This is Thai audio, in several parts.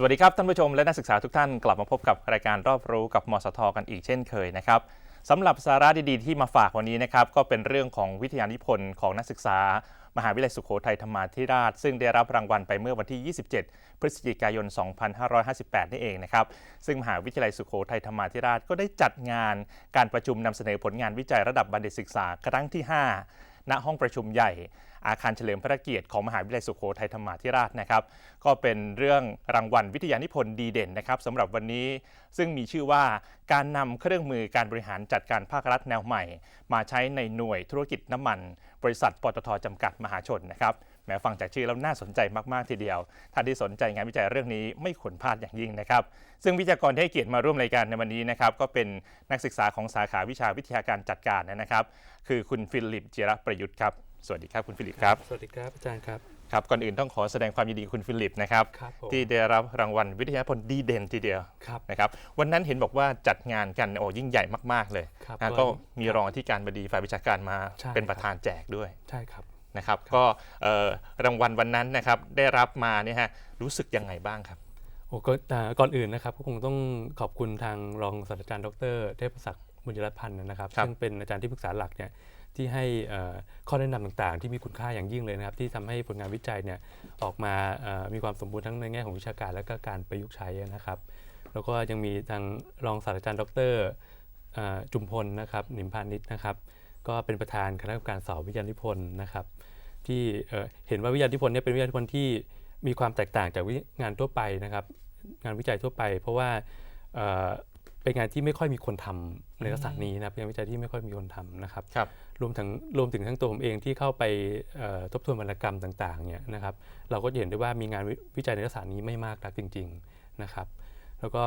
สวัสดีครับท่านผู้ชมและนักศึกษาทุกท่านกลับมาพบกับรายการรอบรู้กับมสทกันอีกเช่นเคยนะครับสำหรับสาระดีๆที่มาฝากวันนี้นะครับก็เป็นเรื่องของวิทยานิพนธ์ของนักศึกษา มหาวิทยาลัยสุโขทัยธรรมาธิราช ซึ่งได้รับรางวัลไปเมื่อวันที่ 27 พฤศจิกายน 2558 นี่เองนะครับซึ่งมหาวิทยาลัยสุโขทัยธรรมาธิราชก็ได้จัดงานการประชุมนำเสนอผลงานวิจัยระดับบัณฑิตศึกษาครั้งที่ 5ณห้องประชุมใหญ่ อาคารเฉลิมพระเกียรติของมหาวิทยาลัยสุโขทัยธรรมาธิราชนะครับ ก็เป็นเรื่องรางวัลวิทยานิพนธ์ดีเด่นนะครับสำหรับวันนี้ซึ่งมีชื่อว่าการนำเครื่องมือการบริหารจัดการภาครัฐแนวใหม่ มาใช้ในหน่วยธุรกิจน้ำมัน บริษัทปตทจำกัดมหาชนนะครับแม้ฟังจากชื่อแล้วน่าสนใจมาก ๆ ทีเดียว ท่านที่สนใจงานวิจัยเรื่องนี้ไม่ควรพลาดอย่างยิ่งนะครับ ซึ่งวิทยากรที่ให้เกียรติมาร่วมรายการในวันนี้นะครับ ก็เป็นนักศึกษาของสาขาวิชาวิทยาการจัดการนะครับ คือคุณฟิลิปเจิรประยุทธ์ครับ สวัสดีครับคุณฟิลิปครับ สวัสดีครับอาจารย์ครับครับก่อนอื่นต้องขอแสดงความยินดีกับคุณฟิลิปนะครับครับผมที่ได้รับรางวัลวิทยาพลดีเด่นทีเดียวครับนะครับวันนั้นเห็นบอกว่าจัดงานกันโอ้ยิ่งใหญ่มาก ๆ เลยครับนะก็ก็มีรองอธิการบดีฝ่ายวิชาการมาใช่เป็นครับประธานแจกด้วยใช่ครับนะครับก็เอ่อรางวัลวันนั้นนะครับได้รับมาเนี่ยฮะรู้สึกยังไงบ้างครับโอ้ก็อ่าก่อนอื่นนะครับก็คงต้องขอบคุณทางรองศาสตราจารย์ดร เทพศักดิ์ บุญยรัตน์พันธ์นะครับครับซึ่งเป็นอาจารย์ที่ปรึกษาหลักเนี่ยที่ให้เอ่อข้อแนะนำต่างๆ ที่มีคุณค่าอย่างยิ่งเลยนะครับ ที่ทำให้ผลงานวิจัยเนี่ยออกมาเอ่อมีความสมบูรณ์ทั้งในแง่ของวิชาการและก็การประยุกต์ใช้นะครับ แล้วก็ยังมีทางรองศาสตราจารย์ดรเอ่อจุมพลนะครับหนิมพานิชนะครับ ก็เป็นประธานคณะกรรมการสอบวิทยานิพนธ์นะครับ ที่เอ่อเห็นว่าวิทยานิพนธ์เนี่ยเป็นวิทยานิพนธ์ที่มีความแตกต่างจากวิงานทั่วไปนะครับ งานวิจัยทั่วไป เพราะว่า เอ่อเป็นงานที่ไม่ค่อยมีคนทำในลักษณะนี้นะครับเป็นงานวิจัยที่ไม่ค่อยมีคนทำนะครับครับรวมถึงรวมถึงทั้งตัวผมเองที่เข้าไปเอ่อทบทวนวรรณกรรมต่างๆเนี่ยนะครับ เราก็จะเห็นได้ว่ามีงานวิวิจัยในลักษณะนี้ไม่มากนักจริง ๆนะครับ แล้วก็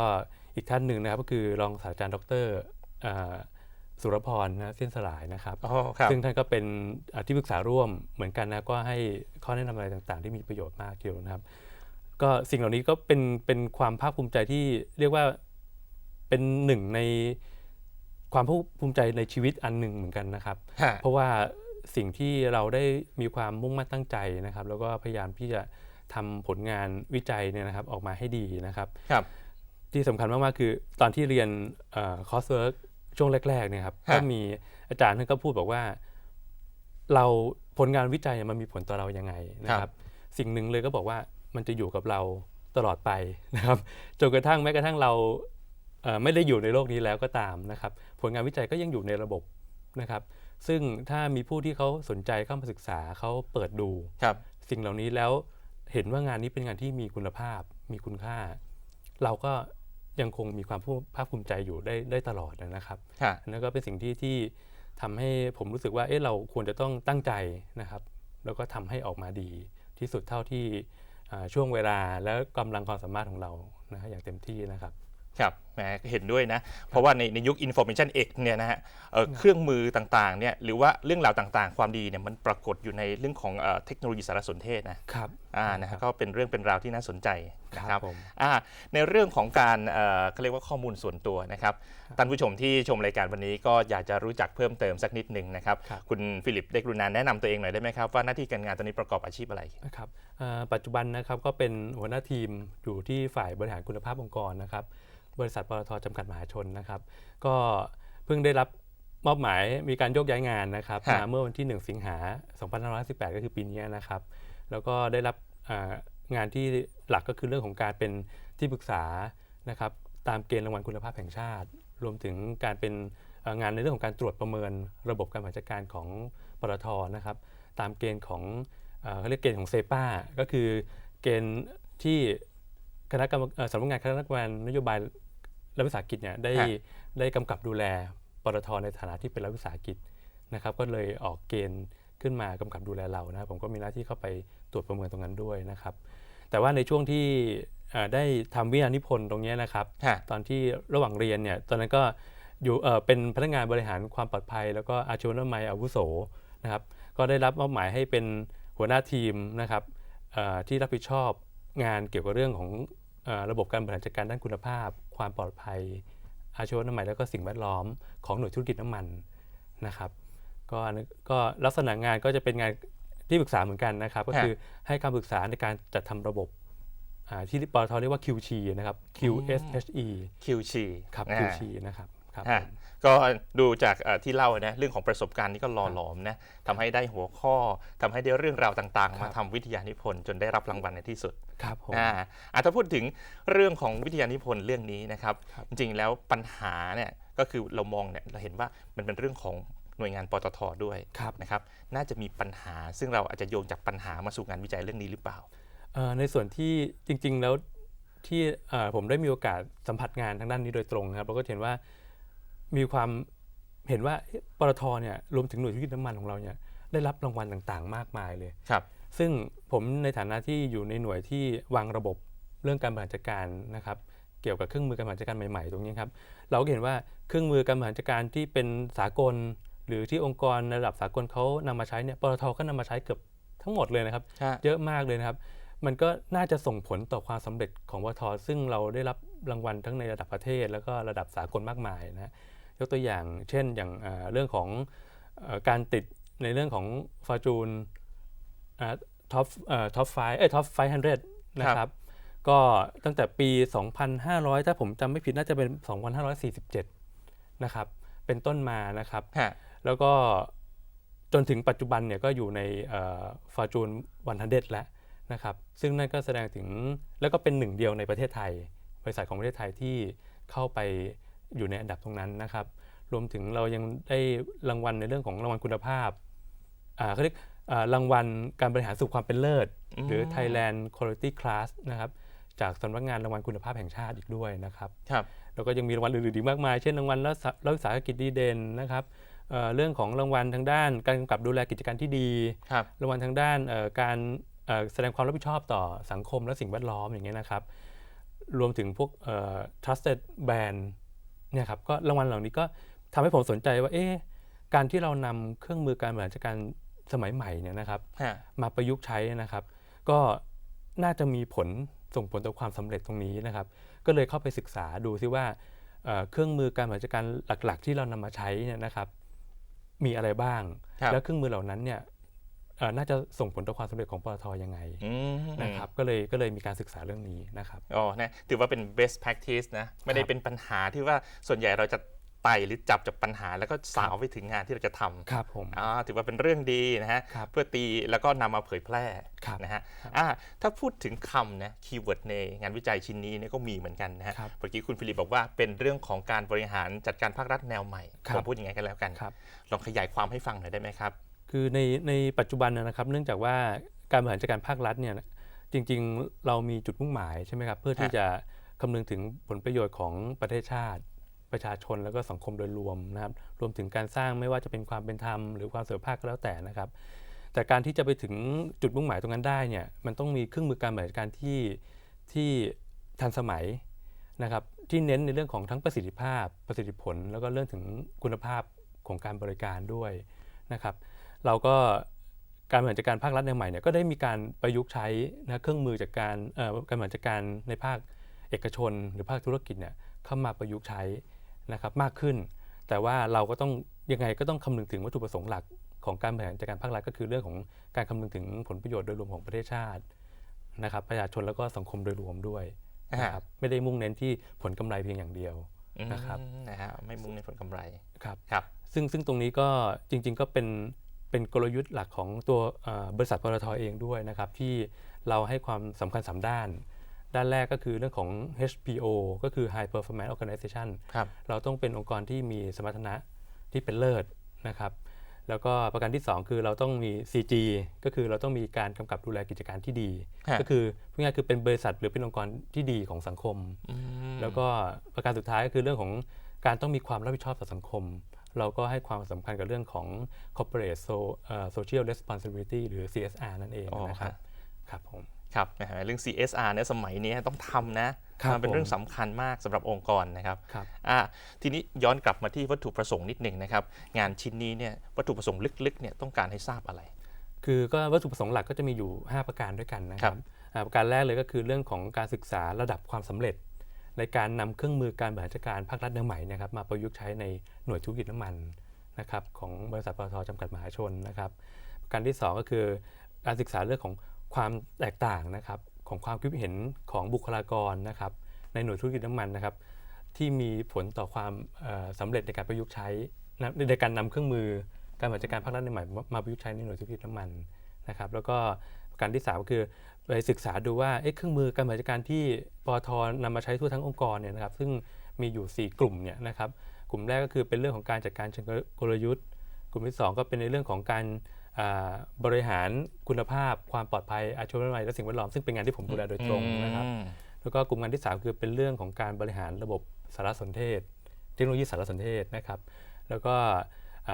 อีกท่านหนึ่งนะครับก็คือรองศาสตราจารย์ดรเอ่อสุรพรนะเส้นสลายนะครับอ๋อครับซึ่งท่านก็เป็นอ่าที่ปรึกษาร่วมเหมือนกันนะก็ให้ข้อแนะนำอะไรต่างๆ ที่มีประโยชน์มากทีเดียวนะครับ ก็สิ่งเหล่านี้ก็เป็นเป็นความภาคภูมิใจที่เรียกว่า เป็นหนึ่งในความภาคภูมิใจในชีวิตอันหนึ่งเหมือนกันนะครับ ฮะ เพราะว่าสิ่งที่เราได้มีความมุ่งมั่นตั้งใจนะครับ แล้วก็พยายามที่จะทำผลงานวิจัยเนี่ยนะครับออกมาให้ดีนะครับ ครับ ที่สำคัญมากๆคือตอนที่เรียนคอร์สเวิร์กช่วงแรกๆเนี่ยครับฮะ ก็มีอาจารย์ท่านก็พูดบอกว่า เราผลงานวิจัยมันมีผลต่อเรายังไงนะครับ สิ่งหนึ่งเลยก็บอกว่ามันจะอยู่กับเราตลอดไปนะครับจนกระทั่งแม้กระทั่งเราเอ่อ ไม่ได้อยู่ในโลกนี้แล้วก็ตามนะครับ ผลงานวิจัยก็ยังอยู่ในระบบนะครับ ซึ่งถ้ามีผู้ที่เขาสนใจเข้ามาศึกษาเขาเปิดดูครับสิ่งเหล่านี้แล้วเห็นว่างานนี้เป็นงานที่มีคุณภาพ มีคุณค่า เราก็ยังคงมีความภาคภูมิใจอยู่ได้ได้ตลอดนะครับฮะอันนั่นก็เป็นสิ่งที่ที่ทำให้ผมรู้สึกว่าเอ๊ะเราควรจะต้องตั้งใจนะครับ แล้วก็ทำให้ออกมาดีที่สุดเท่าที่อ่าช่วงเวลาและกำลังความสามารถของเรานะฮะอย่างเต็มที่นะครับ ครับแหมเห็นด้วยนะ เพราะว่าในในยุค information age เนี่ยนะฮะเอ่อเครื่องมือต่างๆเนี่ยหรือว่าเรื่องราวต่างๆ ความดีเนี่ยมันปรากฏอยู่ในเรื่องของเอ่อเทคโนโลยีสารสนเทศนะครับ อ่านะฮะก็เป็นเรื่องเป็นราวที่น่าสนใจนะคครัรับบผมอ่าในเรื่องของการเอ่อเขาเรียกว่าข้อมูลส่วนตัวนะครับท่านผู้ชมที่ชมรายการวันนี้ก็อยากจะรู้จักเพิ่มเติมสักนิดหนึ่งนะครับครับ คุณฟิลิปได้กรุณาแนะนำตัวเองหน่อยได้ไหมครับว่าหน้าที่การงานตอนนี้ประกอบอาชีพอะไร นะครับอ่าปัจจุบันนะครับก็เป็นหัวหน้าทีมอยู่ที่ฝ่ายบริหารคุณภาพองค์กรนะครับ บริษัทปตทจำกัดมหาชนนะครับ ก็เพิ่งได้รับมอบหมายมีการโยกย้ายงานนะครับฮะมาเมื่อวันที่ 1 สิงหา2518 ก็คือปีนี้นะครับ แล้วก็ได้รับอ่างานที่หลักก็คือเรื่องของการเป็นที่ปรึกษานะครับตามเกณฑ์รางวัลคุณภาพแห่งชาติ รวมถึงการเป็นเอ่องานในเรื่องของการตรวจประเมิน ระบบการบริหารจัดการของปตทนะครับ ตามเกณฑ์ของเอ่อเขาเรียกเกณฑ์ของเซปาก็คือเกณฑ์ที่ คณะกรรมเอ่อสำนักงานคณะกรรมการนโยบายรัฐวิสาหกิจเนี่ยได้ฮะได้กำกับดูแลปตทในฐานะที่เป็นรัฐวิสาหกิจนะครับก็เลยออกเกณฑ์ขึ้นมากำกับดูแลเรานะครับผมก็มีหน้าที่เข้าไปตรวจประเมินตรงนั้นด้วยนะครับ แต่ว่าในช่วงที่เอ่อได้ทำวิทยานิพนธ์ตรงเนี้ยนะครับฮะตอนที่ระหว่างเรียนเนี่ยตอนนั้นก็อยู่เอ่อเป็นพนักงานบริหารความปลอดภัย แล้วก็อาชีวนามัยอาวุโสนะครับก็ได้รับมอบหมายให้เป็นหัวหน้าทีมนะครับเอ่อที่รับผิดชอบงานเกี่ยวกับเรื่องของเอ่อ ระบบการบริหารจัดการด้านคุณภาพ ความปลอดภัย อาชีวนามัยแล้วก็สิ่งแวดล้อมของหน่วยธุรกิจน้ำมันนะครับก็อันนี้ก็ลักษณะงานก็จะเป็นงานที่ปรึกษาเหมือนกันนะครับ ก็คือให้คำปรึกษาในการจัดทำระบบอ่าที่ปตทเรียกว่า QC นะครับ QSHE คิวชีครับอ่า QC นะครับครับฮะผม ก็ดูจากเอ่อที่เล่านะเรื่องของประสบการณ์นี่ก็หล่อหลอมนะทำให้ได้หัวข้อทำให้ได้เรื่องราวต่างคๆรับมาทำวิทยานิพนธ์จนได้รับรางวัลในที่สุดครับผมอ่าอะถ้าพูดถึงเรื่องของวิทยานิพนธ์เรื่องนี้นะครับครับ จริงๆแล้วปัญหาเนี่ยก็คือเรามองเนี่ยเราเห็นว่ามันเป็นเรื่องของหน่วยงานปตทด้วยครับนะครับ น่าจะมีปัญหา ซึ่งเราอาจจะโยงจากปัญหามาสู่งานวิจัยเรื่องนี้หรือเปล่าเอ่อในส่วนที่จริง ๆ แล้วที่เอ่อผมได้มีโอกาสสัมผัสงานทางด้านนี้โดยตรงนะครับเราก็เห็นว่า มีความเห็นว่าเอ๊ะปตทเนี่ยรวมถึงหน่วยธุรกิจน้ำมันของเราเนี่ยได้รับรางวัลต่างๆ มากมายเลยครับ ซึ่งผมในฐานะที่อยู่ในหน่วยที่วางระบบเรื่องการบริหารจัดการนะครับเกี่ยวกับเครื่องมือการบริหารจัดการใหม่ๆ ตรงนี้ครับเราก็เห็นว่าเครื่องมือการบริหารจัดการที่เป็นสากล หรือที่องค์กรในระดับสากลเขานำมาใช้เนี่ยปตทก็นำมาใช้เกือบทั้งหมดเลยนะครับใช่เยอะมากเลยนะครับ มันก็น่าจะส่งผลต่อความสำเร็จของวทซึ่งเราได้รับรางวัลทั้งในระดับประเทศ แล้วก็ระดับสากลมากมายนะ ยกตัวอย่าง เช่นอย่างเอ่อเรื่องของเอ่อการติดในเรื่องของฟอร์จูนท็อปท็อปไฟเอ้ยท็อปไฟฮันเดนะครับ ก็ตั้งแต่ปี 2,500 ถ้าผมจำไม่ผิดน่าจะเป็น 2,547 นะครับ เป็นต้นมานะครับฮะแล้วก็จนถึงปัจจุบันเนี่ยก็อยู่ในฟอร์จูนวันทันเดแล้วนะครับ ซึ่งนั่นก็แสดงถึงแล้วก็เป็นหนึ่งเดียวในประเทศไทย บริษัทของประเทศไทยที่เข้าไป อยู่ในอันดับตรงนั้นนะครับ รวมถึงเรายังได้รางวัลในเรื่องของรางวัลคุณภาพอ่าเขาเรียกอ่ารางวัลการบริหารสู่ความเป็นเลิศ หรือ Thailand Quality Class นะครับจากสำนักงานรางวัลคุณภาพแห่งชาติอีกด้วยนะครับครับแล้วก็ยังมีรางวัลอื่นๆอีกมากมาย เช่นรางวัลรัฐรัฐวิสาหกิจดีเด่นนะครับเอ่อเรื่องของรางวัลทางด้าน การกำกับดูแลกิจการที่ดีครับรางวัลทางด้านเอ่อการเอ่อแสดงความรับผิดชอบต่อสังคมและสิ่งแวดล้อมอย่างเงี้ยนะครับ รวมถึงพวกเอ่อ trusted brand เนี่ยครับก็รางวัลเหล่านี้ก็ทำให้ผมสนใจว่าเอ๊ะการที่เรานำเครื่องมือการบริหารจัดการสมัยใหม่เนี่ยนะครับฮะมาประยุกต์ใช้นะครับ ก็น่าจะมีผลส่งผลต่อความสำเร็จตรงนี้นะครับ ก็เลยเข้าไปศึกษาดูซิว่าเอ่อเครื่องมือการบริหารจัดการหลัก ๆ ที่เรานำมาใช้เนี่ยนะครับ มีอะไรบ้างครับแล้วเครื่องมือเหล่านั้นเนี่ยเอ่อ น่าจะส่งผลต่อความสำเร็จของปตทยังไงอืมนะครับก็เลยก็เลยมีการศึกษาเรื่องนี้นะครับอ๋อนะถือว่าเป็น best practice นะไม่ได้ครับเป็นปัญหาที่ว่าส่วนใหญ่เราจะไต่หรือจับจากปัญหาแล้วก็สาวไปถึงงานที่เราจะทำครับผมอ่าถือว่าเป็นเรื่องดีนะฮะครับเพื่อตีแล้วก็นำมาเผยแพร่ครับนะฮะอ่าถ้าพูดถึงคำนะคีย์เวิร์ดในงานวิจัยชิ้นนี้เนี่ยก็มีเหมือนกันนะฮะครับเมื่อกี้คุณฟิลิปบอกว่าเป็นเรื่องของการบริหารจัดการภาครัฐแนวใหม่ครับผมพูดยังไงกันแล้วกันครับลองขยายความให้ฟังหน่อยได้ไหมครับ คือในในปัจจุบันนะนะครับ เนื่องจากว่าการบริหารจัดการภาครัฐเนี่ยจริงๆเรามีจุดมุ่งหมายใช่ไหมครับเพื่อที่ฮะจะคำนึงถึงผลประโยชน์ของประเทศชาติ ประชาชนแล้วก็สังคมโดยรวมนะครับรวมถึงการสร้างไม่ว่าจะเป็นความเป็นธรรมหรือความเสมอภาคก็แล้วแต่นะครับ แต่การที่จะไปถึงจุดมุ่งหมายตรงนั้นได้เนี่ยมันต้องมีเครื่องมือการบริหารจัดการที่ที่ทันสมัยนะครับที่เน้นในเรื่องของทั้งประสิทธิภาพประสิทธิผล แล้วก็เรื่องถึงคุณภาพของการบริการด้วยนะครับ เราก็การบริหารจัดการภาครัฐในวใหม่เนี่ยก็ได้มีการประยุกต์ใช้นะเครื่องมือจากการเอ่อการบริหารจัดการในภาคเอกชน หรือภาคธุรกิจเนี่ยเข้ามาประยุกต์ใช้นะครับมากขึ้น แต่ว่าเราก็ต้องยังไงก็ต้องคำนึงถึงวัตถุประสงค์หลักของการบริหารจัดการภาครัฐก็คือเรื่องของการคำนึงถึงผลประโยชน์โดยรวมของประเทศชาตินะครับประชาชนแล้วก็สังคมโดยรวมด้วยนะครับไม่ได้มุ่งเน้นที่ผลกำไรเพียงอย่างเดียวนะครับอืมนะฮะไม่มุ่งในผลกำไรครับครับซึ่งซึ่งตรงนี้ก็จริง ๆ ก็เป็น เป็นกลยุทธ์หลักของตัวเอ่อบริษัทปตทเองด้วยนะครับ ที่เราให้ความสำคัญสามด้าน ด้านแรกก็คือเรื่องของ HPO ก็คือ High Performance Organization ครับเราต้องเป็นองค์กรที่มีสมรรถนะที่เป็นเลิศนะครับ แล้วก็ประการที่ 2 คือเราต้องมี CG ก็คือเราต้องมีการกำกับดูแลกิจการที่ดีฮะก็คือพูดง่ายๆคือเป็นบริษัทหรือเป็นองค์กรที่ดีของสังคมอืมแล้วก็ประการสุดท้ายก็คือเรื่องของการต้องมีความรับผิดชอบต่อสังคม เราก็ให้ความสำคัญกับเรื่องของ corporate so- เอ่อ social responsibility หรือ CSR นั่นเองอ๋อนะครับฮะครับผมครับนะฮะเรื่อง CSR เนี่ยสมัยนี้ต้องทำนะครับมันเป็นผมเรื่องสำคัญมากสำหรับองค์กรนะครับครับอ่าทีนี้ย้อนกลับมาที่วัตถุประสงค์นิดหนึ่งนะครับ งานชิ้นนี้เนี่ยวัตถุประสงค์ลึกๆเนี่ยต้องการให้ทราบอะไร คือก็วัตถุประสงค์หลักก็จะมีอยู่ 5 ประการด้วยกันนะคครัรับบอ่าประการแรกเลยก็คือเรื่องของการศึกษาระดับความสำเร็จ ในการนำเครื่องมือการบริหารจัดการภาครัฐแนวใหม่นะครับมาประยุกต์ใช้ในหน่วยธุรกิจน้ำมันนะครับของบริษัทปตทจำกัดมหาชนนะครับประการที่ 2 ก็คือการศึกษาเรื่องของความแตกต่างนะครับของความคิดเห็นของบุคลากรนะครับในหน่วยธุรกิจน้ำมันนะครับที่มีผลต่อความเอ่อสำเร็จในการประยุกต์ใช้นในการนำเครื่องมือการบริหารจัดการภาครัฐใหม่มาประยุกต์ใช้ในหน่วยธุรกิจน้ำมันนะครับแล้วก็ประการที่สามก็คือ ไปศึกษาดูว่าเเครื่องมือการบริหารจัดการที่ปอทนำมาใช้ทั่วทั้งองค์กรเนี่ยนะครับซึ่งมีอยู่ 4 กลุ่มเนี่ยนะครับกลุ่มแรกก็คือเป็นเรื่องของการจัดการเชิงกลยุทธ์ กลุ่มที่ 2 ก็เป็นในเรื่องของการบริหารคุณภาพ ความปลอดภัยอาชีวะใหม่และสิ่งแวดล้อมซึ่งเป็นงานที่ผมดูแลโดยตรงนะครับแล้วก็กลุ่มงานที่ 3 คือเป็นเรื่องของการบริหารระบบสารสนเทศ เทคโนโลยีสารสนเทศนะครับ แล้วก็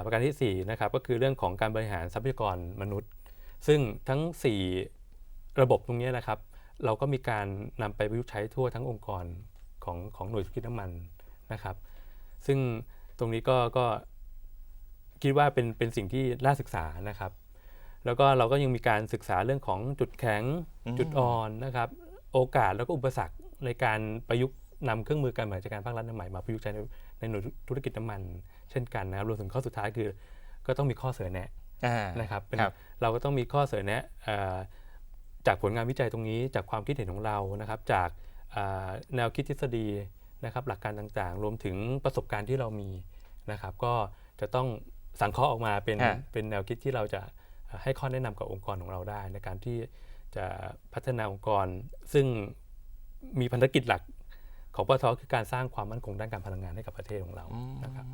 ประการที่4นะครับก็คือเรื่องของการบริหารทรัพยากรมนุษย์ ซึ่งทั้ง 4 ระบบตรงนี้นะครับ เราก็มีการนำไปประยุกต์ใช้ทั่วทั้งองค์กรของของหน่วยธุรกิจน้ำมันนะครับ ซึ่งตรงนี้ก็ก็คิดว่าเป็นเป็นสิ่งที่น่าศึกษานะครับ แล้วก็เราก็ยังมีการศึกษาเรื่องของจุดแข็งอืมจุดอ่อนนะครับ โอกาสแล้วก็อุปสรรคในการประยุกต์นำเครื่องมือการบริหารจัดการภาครัฐใหม่มาประยุกต์ใช้ในในหน่วยธุรกิจน้ำมัน เช่นกันนะครับรวมถึงข้อสุดท้ายคือ ก็ต้องมีข้อเสนอแนะอ่านะครับเป็นครับเราก็ต้องมีข้อเสนอแนะเอ่อ จากผลงานวิจัยตรงนี้ จากความคิดเห็นของเรานะครับ จากอ่าแนวคิดทฤษฎีนะครับ หลักการต่างๆ รวมถึงประสบการณ์ที่เรามีนะครับ ก็จะต้องสังเคราะห์ออกมาเป็นฮะเป็นแนวคิดที่เราจะให้ข้อแนะนำกับองค์กรของเราได้ ในการที่จะพัฒนาองค์กรซึ่งมีพันธกิจหลัก ของปตทคือการสร้างความมั่นคงด้านการพลังงานให้กับประเทศของเรานะครับ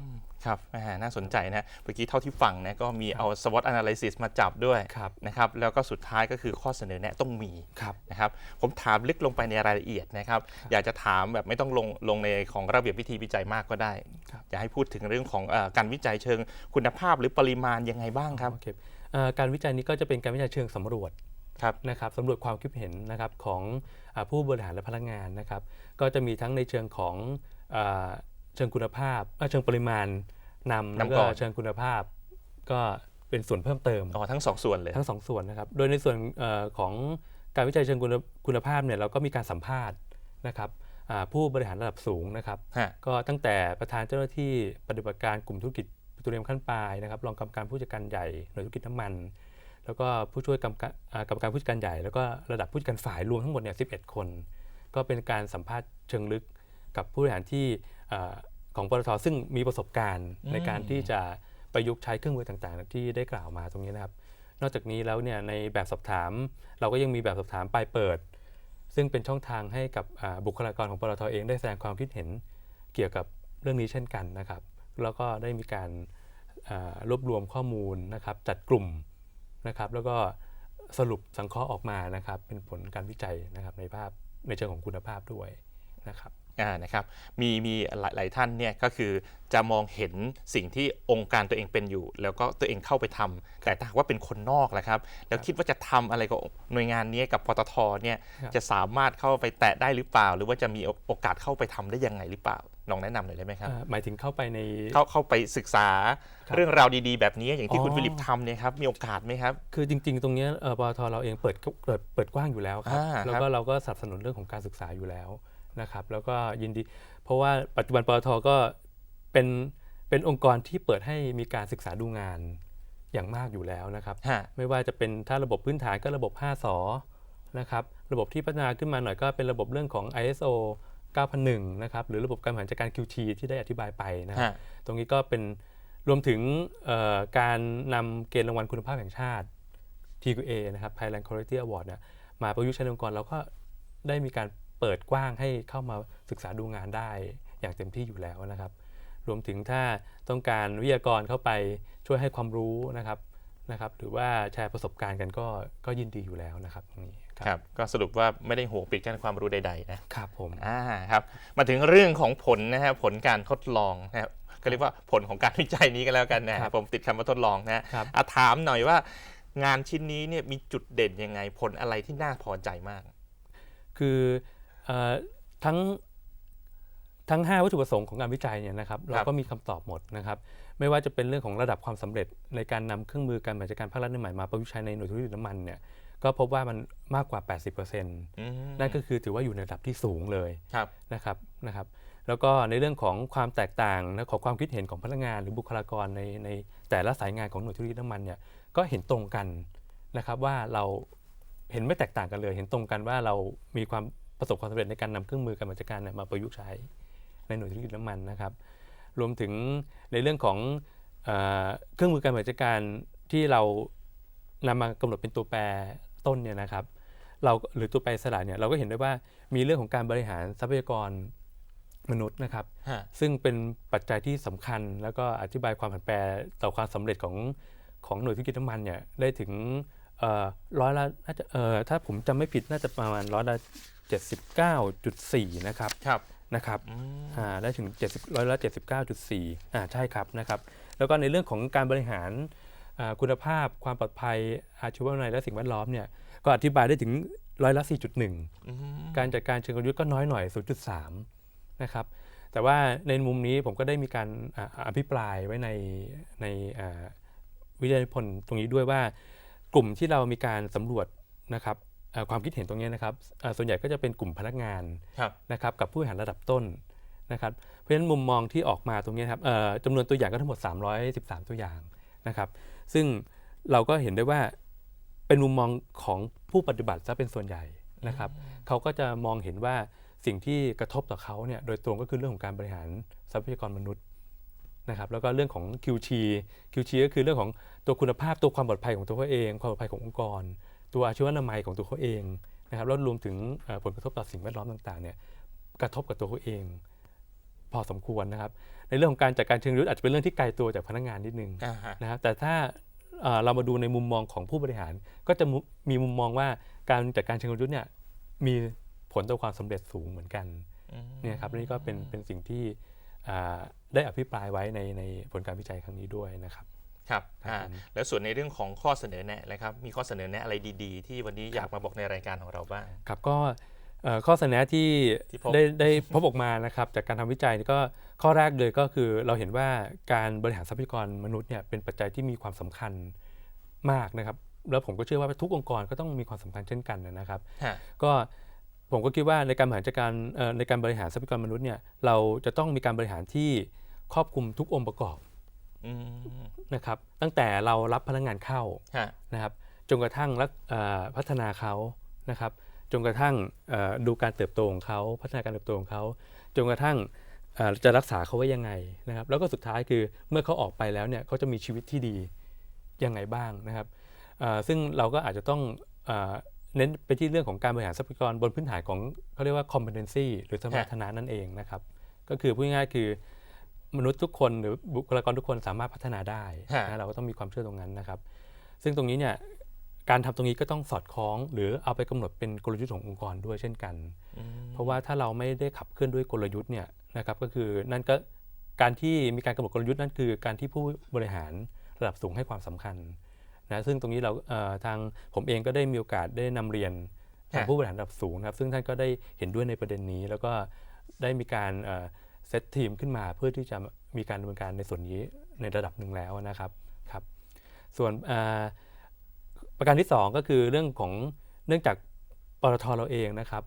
ครับแหมน่าสนใจนะเมื่อกี้เท่าที่ฟังนะก็มีเอา SWOT analysis มาจับด้วยครับนะครับแล้วก็สุดท้ายก็คือข้อเสนอแนะต้องมีครับนะครับผมถามลึกลงไปในรายละเอียดนะครับอยากจะถามแบบไม่ต้องลงลงในของระเบียบวิธีวิจัยมากก็ได้ครับอยากให้พูดถึงเรื่องของเออการวิจัยเชิงคุณภาพหรือปริมาณยังไงบ้างครับโอเคเอ่อการวิจัยนี้ก็จะเป็นการวิจัยเชิงสำรวจครับ นะครับสำรวจความคิดเห็นนะครับของอาผู้บริหารและพนักงานนะครับ ก็จะมีทั้งในเชิงของอาเชิงคุณภาพเอ่อเชิงปริมาณนำแล้วนำก่ก็อนเชิงคุณภาพ ก็เป็นส่วนเพิ่มเติมอ๋อทั้งสองส่วนเลยทั้งสองส่วนนะครับ โดยในส่วนเออของการวิจัยเชิงคุณคุณภาพเนี่ยเราก็มีการสัมภาษณ์นะครับอ่าผู้บริหารระดับสูงนะครับฮะก็ตั้งแต่ประธานเจ้าหน้าที่ปฏิบัติการกลุ่มธุรกิจปิโตรเลียมขั้นปลายนะครับรองกรรมการผู้จัดการใหญ่หน่วยธุรกิจน้ำมัน แล้วก็ผู้ช่วยกรรมการกรรมการผู้จัดการใหญ่ แล้วก็ระดับผู้จัดการฝ่ายรวมทั้งหมดเนี่ย11คน ก็เป็นการสัมภาษณ์เชิงลึกกับผู้บริหารที่ของปตทซึ่งมีประสบการณ์ในการที่จะประยุกต์ใช้เครื่องมือต่างๆ ที่ได้กล่าวมาตรงนี้นะครับ นอกจากนี้แล้วเนี่ยในแบบสอบถาม เราก็ยังมีแบบสอบถามปลายเปิด ซึ่งเป็นช่องทางให้กับบุคลากรของปตทเองได้แสดงความคิดเห็นเกี่ยวกับเรื่องนี้เช่นกันนะครับ แล้วก็ได้มีการรวบรวมข้อมูลนะครับจัดกลุ่ม นะครับ แล้วก็สรุปสังเคราะห์ออกมานะครับ เป็นผลการวิจัยนะครับในภาพในเชิงของคุณภาพด้วยนะครับอ่านะครับมีมีหลายหลายท่านเนี่ยก็คือจะมองเห็นสิ่งที่องค์การตัวเองเป็นอยู่ แล้วก็ตัวเองเข้าไปทำแต่ถ้าหากว่าเป็นคนนอกแหละครับ แล้วคิดว่าจะทำอะไรกับหน่วยงานนี้กับปตทเนี่ยครับจะสามารถเข้าไปแตะได้หรือเปล่า หรือว่าจะมีโอกาสเข้าไปทำได้ยังไงหรือเปล่า ลองแนะนำหน่อยได้ไหมครับอ่าหมายถึงเข้าไปในเข้าเข้าไปศึกษาครับเรื่องราวดีๆ แบบนี้อย่างที่คุณอ๋อฟิลิปทำเนี่ยครับมีโอกาสไหมครับ คือจริง ๆ ตรงเนี้ยเอ่อปตทเราเองเปิดเปิดเปิดกว้างอยู่แล้วครับอ่าครับแล้วก็เราก็สนับสนุนเรื่องของการศึกษาอยู่แล้วนะครับแล้วก็ยินดี เพราะว่าปัจจุบันปตทก็เป็นเป็นองค์กรที่เปิดให้มีการศึกษาดูงานอย่างมากอยู่แล้วนะครับฮะไม่ว่าจะเป็นถ้าระบบพื้นฐานก็ระบบ 5สอนะครับระบบที่พัฒนาขึ้นมาหน่อยก็เป็นระบบเรื่องของ ISO 9001 นะครับ หรือระบบการบริหารจัดการ QT ที่ได้อธิบายไปนะครับฮะตรงนี้ก็เป็นรวมถึงเอ่อการนำเกณฑ์รางวัลคุณภาพแห่งชาติ TQA นะครับ Thailand Quality Award เนี่ยมาประยุกต์ใช้ในองค์กรเราก็ได้มีการเปิดกว้างให้เข้ามาศึกษาดูงานได้อย่างเต็มที่อยู่แล้วนะครับ รวมถึงถ้าต้องการวิทยากรเข้าไปช่วยให้ความรู้นะครับนะครับ หรือว่าแชร์ประสบการณ์กันก็ก็ยินดีอยู่แล้วนะครับตรงนี้ ครับก็สรุปว่าไม่ได้ห่วงปิดกั้นความรู้ใดๆนะครับผมอ่าครับมาถึงเรื่องของผลนะฮะผลการทดลองนะครับก็เรียกว่าผลของการวิจัยนี้ก็แล้วกันนะฮะผมติดคำว่าทดลองนะฮะครับอะถามหน่อยว่างานชิ้นนี้เนี่ยมีจุดเด่นยังไงผลอะไรที่น่าพอใจมาก คือเอ่อทั้งทั้ง 5 วัตถุประสงค์ของการวิจัยเนี่ยนะครับเราก็มีคำตอบหมดนะครับไม่ว่าจะเป็นเรื่องของระดับความสำเร็จในการนำเครื่องมือการบริหารจัดการภาครัฐใหม่มาประยุกต์ใช้ในหน่วยธุรกิจน้ำมันเนี่ย ก็พบว่ามันมากกว่า 80%อืมนั่นก็คือถือว่าอยู่ในระดับที่สูงเลยครับนะครับนะครับ แล้วก็ในเรื่องของความแตกต่างนะของความคิดเห็นของพนักงานหรือบุคลากรในในแต่ละสายงานของหน่วยธุรกิจน้ำมันเนี่ยก็เห็นตรงกันนะครับว่าเราเห็นไม่แตกต่างกันเลย เห็นตรงกันว่าเรามีความประสบความสำเร็จในการนำเครื่องมือการบริหารจัดการเนี่ยมาประยุกต์ใช้ในหน่วยธุรกิจน้ำมันนะครับ รวมถึงในเรื่องของเออเครื่องมือการบริหารจัดการที่เรานำมากำหนดเป็นตัวแปร ต้นเนี่ยนะครับเราหรือตัวแปรอิสระเนี่ยเราก็เห็นได้ว่ามีเรื่องของการบริหารทรัพยากรมนุษย์นะครับฮะซึ่งเป็นปัจจัยที่สำคัญ แล้วก็อธิบายความผันแปรต่อความสำเร็จของของหน่วยธุรกิจน้ำมันเนี่ยได้ถึงเอ่อร้อยละน่าจะเอ่อถ้าผมจำไม่ผิดน่าจะประมาณร้อยละ79.4 นะครับครับนะครับอืมอ่าได้ถึง 70ร้อยละ79.4อ่าใช่ครับนะครับ แล้วก็ในเรื่องของการบริหารอ่า คุณภาพความปลอดภัยอาชีววินัยและสิ่งแวดล้อมเนี่ยก็อธิบายได้ถึงร้อยละ 4.1อืมการจัดการเชิงกลยุทธ์ก็น้อยหน่อย 0.3 นะครับแต่ว่าในมุมนี้ผมก็ได้มีการอ่าอภิปรายไว้ในในอ่าวิทยานิพนธ์ตรงนี้ด้วยว่ากลุ่มที่เรามีการสำรวจนะครับอ่าความคิดเห็นตรงนี้นะครับอ่าส่วนใหญ่ก็จะเป็นกลุ่มพนักงานครับนะครับกับผู้บริหารระดับต้นนะครับเพราะฉะนั้นมุมมองที่ออกมาตรงนี้นะครับเอ่อจำนวนตัวอย่างก็ทั้งหมด 313 ตัวอย่างนะครับ ซึ่งเราก็เห็นได้ว่าเป็นมุมมองของผู้ปฏิบัติซะเป็นส่วนใหญ่นะครับเขาก็จะมองเห็นว่าสิ่งที่กระทบต่อเขาเนี่ยโดยตรงก็คือเรื่องของการบริหารทรัพยากรมนุษย์นะครับแล้วก็เรื่องของ QT QT ก็คือเรื่องของตัวคุณภาพตัวความปลอดภัยของตัวเขาเอง ความปลอดภัยขององค์กร ตัวอาชีวนามัยของตัวเขาเองนะครับแล้วรวมถึงเอ่อผลกระทบต่อสิ่งแวดล้อมต่างๆเนี่ยกระทบกับตัวเขาเอง พอสมควรนะครับ ในเรื่องของการจัดการเชิงรุกอาจจะเป็นเรื่องที่ไกลตัวจากพนักงานนิดนึงอ่าฮะนะครับแต่ถ้าเอ่อเรามาดูในมุมมองของผู้บริหาร ก็จะมุมีมุมมองว่าการจัดการเชิงรุกเนี่ยมีผลต่อความสำเร็จสูงเหมือนกันอืมเนี่ยครับนี่ก็เป็นเป็นสิ่งที่อ่าได้อภิปรายไว้ในในผลการวิจัยครั้งนี้ด้วยนะครับครับครับอ่าผมแล้วส่วนในเรื่องของข้อเสนอแนะนะครับ มีข้อเสนอแนะอะไรดี ๆ ที่วันนี้อยากมาบอกในรายการของเราบ้างครับก็เอ่อ ข้อเสนอแนะที่ที่พบได้ได้พบออกมานะครับจากการทำวิจัยนี่ก็ข้อแรกเลยก็คือเราเห็นว่าการบริหารทรัพยากรมนุษย์เนี่ยเป็นปัจจัยที่มีความสำคัญมากนะครับ แล้วผมก็เชื่อว่าทุกองค์กรก็ต้องมีความสำคัญเช่นกันนะครับฮะก็ผมก็คิดว่าในการบริหารจัดการเอ่อในการบริหารทรัพยากรมนุษย์เนี่ยเราจะต้องมีการบริหารที่ครอบคลุมทุกองค์ประกอบอืมนะครับ ตั้งแต่เรารับพนักงานเข้าฮะนะครับจนกระทั่งรักเอ่อพัฒนาเขานะครับ จนกระทั่งเอ่อดูการเติบโตของเขาพัฒนาการเติบโตของเขาจนกระทั่งเอ่อจะรักษาเขาไว้ยังไงนะครับ แล้วก็สุดท้ายคือเมื่อเขาออกไปแล้วเนี่ยเขาจะมีชีวิตที่ดียังไงบ้างนะครับเอ่อซึ่งเราก็อาจจะต้องเอ่อเน้นไปที่เรื่องของการบริหารทรัพยากรบนพื้นฐานของเขาเรียกว่า competency หรือสมรรถนะนั่นเองนะครับ ก็คือพูดง่ายๆคือมนุษย์ทุกคนหรือบุคลากรทุกคนสามารถพัฒนาได้ฮะนะเราก็ต้องมีความเชื่อตรงนั้นนะครับ ซึ่งตรงนี้เนี่ย การทำตรงนี้ก็ต้องสอดคล้อง หรือเอาไปกำหนดเป็นกลยุทธ์ขององค์กรด้วยเช่นกันอืมเพราะว่าถ้าเราไม่ได้ขับเคลื่อนด้วยกลยุทธ์เนี่ยนะครับก็คือนั่นก็การที่มีการกำหนดกลยุทธ์นั่นคือ การที่ผู้บริหารระดับสูงให้ความสำคัญนะซึ่งตรงนี้เราเอ่อทางผมเองก็ได้มีโอกาสได้นำเรียนทางผู้บริหารระดับสูงนะครับ ซึ่งท่านก็ได้เห็นด้วยในประเด็นนี้ แล้วก็ได้มีการเซตทีมขึ้นมาเพื่อที่จะมีการดำเนินการในส่วนนี้ในระดับหนึ่งแล้วนะครับครับ ส่วนอ่า ประการที่ 2 ก็คือเรื่องของเนื่องจากปตทเราเองนะครับ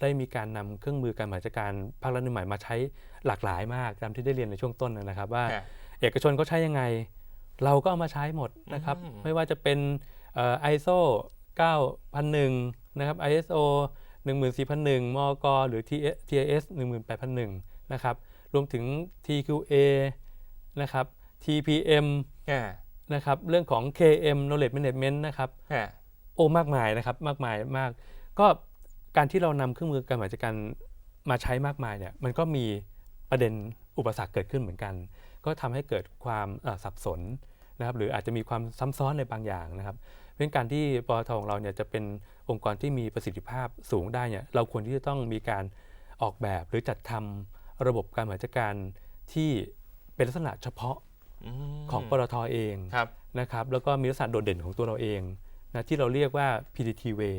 ได้มีการนำเครื่องมือการบริหารจัดการภาครัฐใหม่มาใช้หลากหลายมากตามที่ได้เรียนในช่วงต้นนะครับ ว่าฮะเอกชนเขาใช้ยังไง เราก็เอามาใช้หมดนะครับอืมไม่ว่าจะเป็นเอ่อ ISO 9001 นะครับ ISO 14001 มก หรือ TIS 18001 นะครับ รวมถึง TQA นะครับ TPM ฮะ นะครับเรื่องของ KM Knowledge Management นะครับฮะโอ้มากมายนะครับมากมายมาก ก็การที่เรานำเครื่องมือการบริหารจัดการมาใช้มากมายเนี่ยมันก็มีประเด็นอุปสรรคเกิดขึ้นเหมือนกัน ก็ทำให้เกิดความเอ่อสับสนนะครับหรืออาจจะมีความซ้ำซ้อนในบางอย่างนะครับเพราะฉะนั้นการที่ปตทของเราเนี่ยจะเป็นองค์กรที่มีประสิทธิภาพสูงได้เนี่ยเราควรที่จะต้องมีการออกแบบหรือจัดทำระบบการบริหารจัดการที่เป็นลักษณะเฉพาะอืม ของปตทเองครับนะครับแล้วก็มีลักษณะโดดเด่นของตัวเราเองนะที่เราเรียกว่า PDT way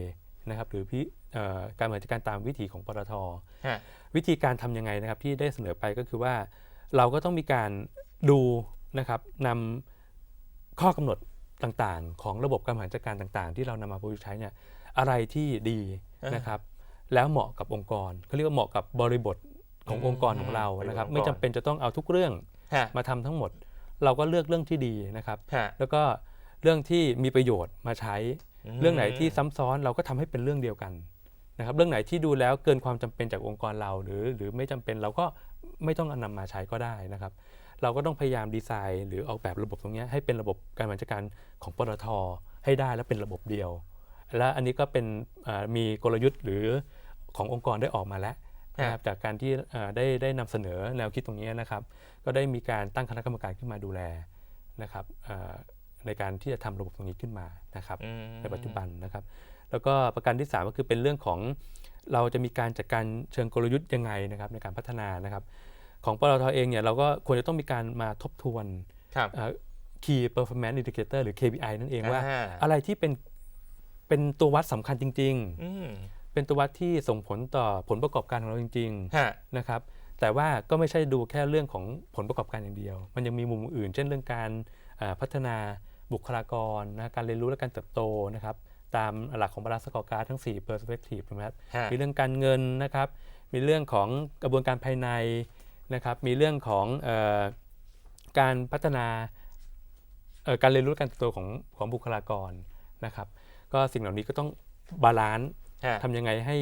นะครับหรือพิเอ่อการบริหารจัดการตามวิถีของปตทฮะวิธีการทำยังไงนะครับที่ได้เสนอไปก็คือว่า เราก็ต้องมีการดูนะครับนำข้อกำหนดต่างๆ ของระบบการบริหารจัดการต่างๆ ที่เรานำมาประยุกต์ใช้เนี่ยอะไรที่ดีนะครับ แล้วเหมาะกับองค์กรเขาเรียกว่าเหมาะกับบริบทขององค์กรของเรานะครับ ไม่จำเป็นจะต้องเอาทุกเรื่องฮะมาทำทั้งหมด เราก็เลือกเรื่องที่ดีนะครับฮะแล้วก็เรื่องที่มีประโยชน์มาใช้อืมเรื่องไหนที่ซ้ำซ้อนเราก็ทำให้เป็นเรื่องเดียวกันนะครับ เรื่องไหนที่ดูแล้วเกินความจำเป็นจากองค์กรเรา หรือหรือไม่จำเป็นเราก็ไม่ต้องนำมาใช้ก็ได้นะครับ เราก็ต้องพยายามดีไซน์ หรือออกแบบระบบตรงเนี้ยให้เป็นระบบการบริหารจัดการของปตทให้ได้และเป็นระบบเดียว และอันนี้ก็เป็นเอ่อมีกลยุทธ์หรือขององค์กรได้ออกมาแล้ว นะครับจากการที่เอ่อได้ได้นำเสนอแนวคิดตรงนี้นะครับ ก็ได้มีการตั้งคณะกรรมการขึ้นมาดูแลนะครับเอ่อในการที่จะทำระบบตรงนี้ขึ้นมานะครับอืมในปัจจุบันนะครับ แล้วก็ประการที่ 3 ก็คือเป็นเรื่องของเราจะมีการจัดการเชิงกลยุทธ์ยังไงนะครับ ในการพัฒนานะครับ ของปตทเองเนี่ยเราก็ควรจะต้องมีการมาทบทวนครับเอ่อ Key Performance Indicator หรือ KPI นั่นเองว่าอ่าอะไรที่เป็นเป็นตัววัดสำคัญจริงอืมๆ เป็นตัววัดที่ส่งผลต่อผลประกอบการของเราจริงๆฮะนะครับแต่ว่าก็ไม่ใช่ดูแค่เรื่องของผลประกอบการอย่างเดียว มันยังมีมุมอื่น เช่นเรื่องการเอ่อพัฒนาบุคลากรนะการเรียนรู้และการเติบโตนะครับตามหลักของบาลานซ์สกอร์การ์ดทั้ง 4 perspective นะครับฮะมีเรื่องการเงินนะครับ มีเรื่องของกระบวนการภายในนะครับ มีเรื่องของเออการพัฒนาเอ่อการเรียนรู้และการเติบโตของของบุคลากรนะครับ ก็สิ่งเหล่านี้ก็ต้องบาลานซ์ฮะ ทำยังไงให้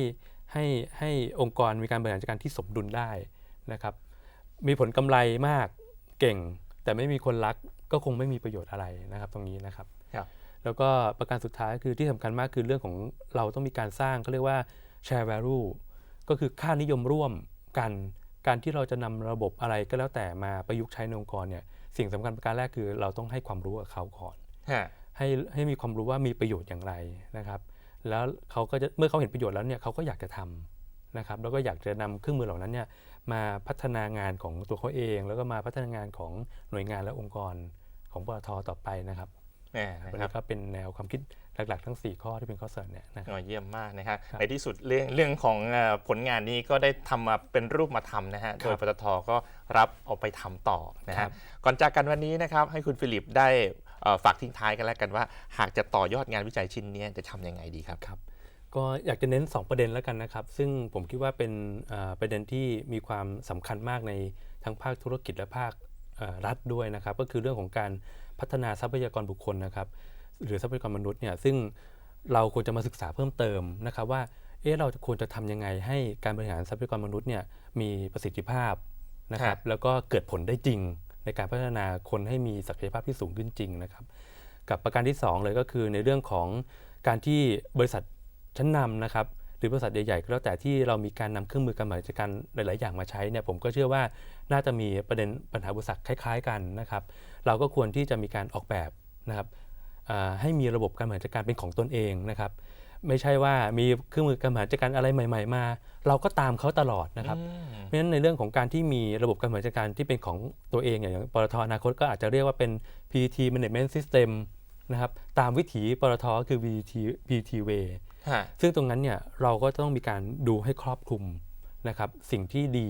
ให้ให้องค์กรมีการบริหารจัดการที่สมดุลได้นะครับ มีผลกำไรมากเก่ง แต่ไม่มีคนรักก็คงไม่มีประโยชน์อะไรนะครับตรงนี้นะครับครับแล้วก็ประการสุดท้ายคือที่สำคัญมากคือเรื่องของเราต้องมีการสร้างเขาเรียกว่า share value ก็คือค่านิยมร่วมกัน การที่เราจะนำระบบอะไรก็แล้วแต่มาประยุกต์ใช้ในองค์กรเนี่ยสิ่งสำคัญประการแรกคือเราต้องให้ความรู้กับเขาก่อนฮะให้ให้มีความรู้ว่ามีประโยชน์อย่างไรนะครับ แล้วเขาก็จะเมื่อเขาเห็นประโยชน์แล้วเนี่ยเขาก็อยากจะทำนะครับแล้วก็อยากจะนำเครื่องมือเหล่านั้นเนี่ยมาพัฒนางานของตัวเขาเอง แล้วก็มาพัฒนางานของหน่วยงานและองค์กรของปตทต่อไปนะครับแหม่วันนะครันี้บก็เป็นแนวความคิดหลักๆ ทั้ง 4 ข้อที่เป็นข้อเสนอเนี่ยนะครับอ๋อเยี่ยมมากนะครับครับในที่สุดเรื่องเรื่องของเอ่อผลงานนี้ก็ได้ทำมาเป็นรูปมาทำนะฮะครับโดยปตทก็รับเอาไปทำต่อนะครัฮะบก่อนจากกันวันนี้นะครับให้คุณฟิลิปได้เอ่อ ฝากทิ้งท้ายกันแล้วกันว่า หากจะต่อยอดงานวิจัยชิ้นนี้จะทำยังไงดีครับครับ ก็อยากจะเน้น 2 ประเด็นแล้วกันนะครับ ซึ่งผมคิดว่าเป็นเอ่อประเด็นที่มีความสำคัญมากในทั้งภาคธุรกิจและภาคเอ่อรัฐด้วยนะครับ ก็คือเรื่องของการพัฒนาทรัพยากรบุคคลนะครับ หรือทรัพยากรมนุษย์เนี่ยซึ่งเราควรจะมาศึกษาเพิ่มเติมนะครับว่าเอ๊ะเราจะควรจะทำยังไงให้การบริหารทรัพยากรมนุษย์เนี่ยมีประสิทธิภาพนะครับครับแล้วก็เกิดผลได้จริง ในการพัฒนาคนให้มีศักยภาพที่สูงขึ้นจริงนะครับ กับประการที่ 2 เลยก็คือในเรื่องของการที่บริษัทชั้นนำนะครับหรือบริษัทใหญ่ๆก็แล้วแต่ที่เรามีการนำเครื่องมือการบริหารจัดการหลาย ๆ อย่างมาใช้เนี่ยผมก็เชื่อว่าน่าจะมีประเด็นปัญหาอุปสรรคล้าย ๆ กันนะครับ เราก็ควรที่จะมีการออกแบบนะครับให้มีระบบการบริหารจัดการเป็นของตนเองนะครับ ไม่ใช่ว่ามีเครื่องมือการบริหารจัดการอะไรใหม่ ๆ มา เราก็ตามเขาตลอดนะครับอืมเพราะฉะนั้นในเรื่องของการที่มีระบบการบริหารจัดการที่เป็นของตัวเองอย่างปตทอนาคตก็อาจจะเรียกว่าเป็น PT Management System นะครับตามวิถีปตทก็คือ VT PT Way ฮะซึ่งตรงนั้นเนี่ยเราก็ต้องมีการดูให้ครอบคลุมนะครับสิ่งที่ดี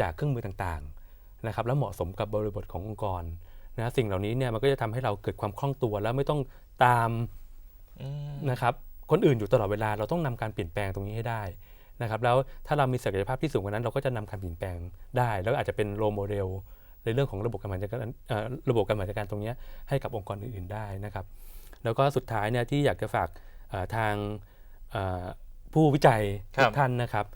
จากเครื่องมือต่างๆนะครับและเหมาะสมกับบริบทขององค์กรนะสิ่งเหล่านี้เนี่ยมันก็จะทำให้เราเกิดความคล่องตัวแล้วไม่ต้องตามอืมนะครับ คนอื่นอยู่ตลอดเวลาเราต้องนำการเปลี่ยนแปลงตรงนี้ให้ได้นะครับแล้วถ้าเรามีศักยภาพที่สูงกว่านั้น เราก็จะนำการเปลี่ยนแปลงได้ แล้วอาจจะเป็นโรโมเดลในเรื่องของระบบการบริหารจัดการเอ่อระบบการบริหารจัดการตรงเนี้ยให้กับองค์กรอื่น ๆได้นะครับ แล้วก็สุดท้ายเนี่ยที่อยากจะฝากเอ่อทางเอ่อผู้วิจัยครับทุกท่านนะครับ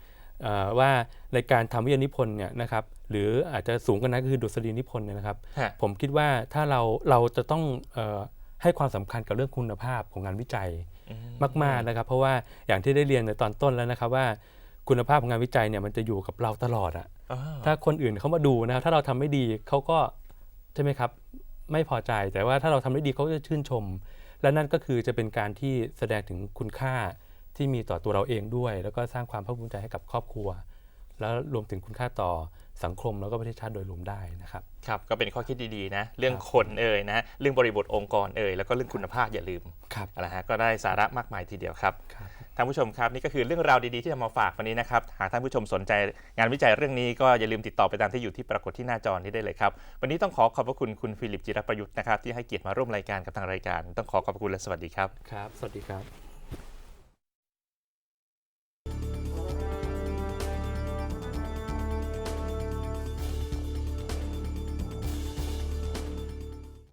เอ่อว่าในการทำวิทยานิพนธ์เนี่ยนะครับหรืออาจจะสูงกันนะก็คือดุษฎีนิพนธ์เนี่ยนะครับฮะผมคิดว่าถ้าเราเราจะต้องเออให้ความสำคัญกับเรื่องคุณภาพของงานวิจัยอื มมากๆนะครับ เพราะว่าอย่างที่ได้เรียนในตอนต้นแล้วนะครับว่าคุณภาพของงานวิจัยเนี่ยมันจะอยู่กับเราตลอดอะอ่าถ้าคนอื่นเขามาดูนะครับถ้าเราทำไม่ดีเขาก็ใช่ไหมครับไม่พอใจแต่ว่าถ้าเราทำได้ดีเขาก็จะชื่นชม และนั่นก็คือจะเป็นการที่แสดงถึงคุณค่าที่มีต่อตัวเราเองด้วย แล้วก็สร้างความภาคภูมิใจให้กับครอบครัว แล้วรวมถึงคุณค่าต่อ สังคมแล้วก็ประเทศชาติโดยรวมได้นะครับครับก็เป็นข้อคิดดีๆนะเรื่องครับคนเอ่ยนะเรื่องบริบทองค์กรเอ่ยแล้วก็เรื่องคุณภาพอย่าลืมครับนะฮะก็ได้สาระมากมายทีเดียวครับครับท่านผู้ชมครับนี่ก็คือเรื่องราวดีๆที่นำมาฝากวันนี้นะครับหากท่านผู้ชมสนใจงานวิจัยเรื่องนี้ก็อย่าลืมติดต่อไปตามที่อยู่ที่ปรากฏที่หน้าจอนี้ได้เลยครับวันนี้ต้องขอขอบพระคุณคุณฟิลิปจิรประยุทธ์นะครับที่ให้เกียรติมาร่วมรายการกับทางรายการ ต้องขอขอบพระคุณและสวัสดีครับครับ สวัสดีครับ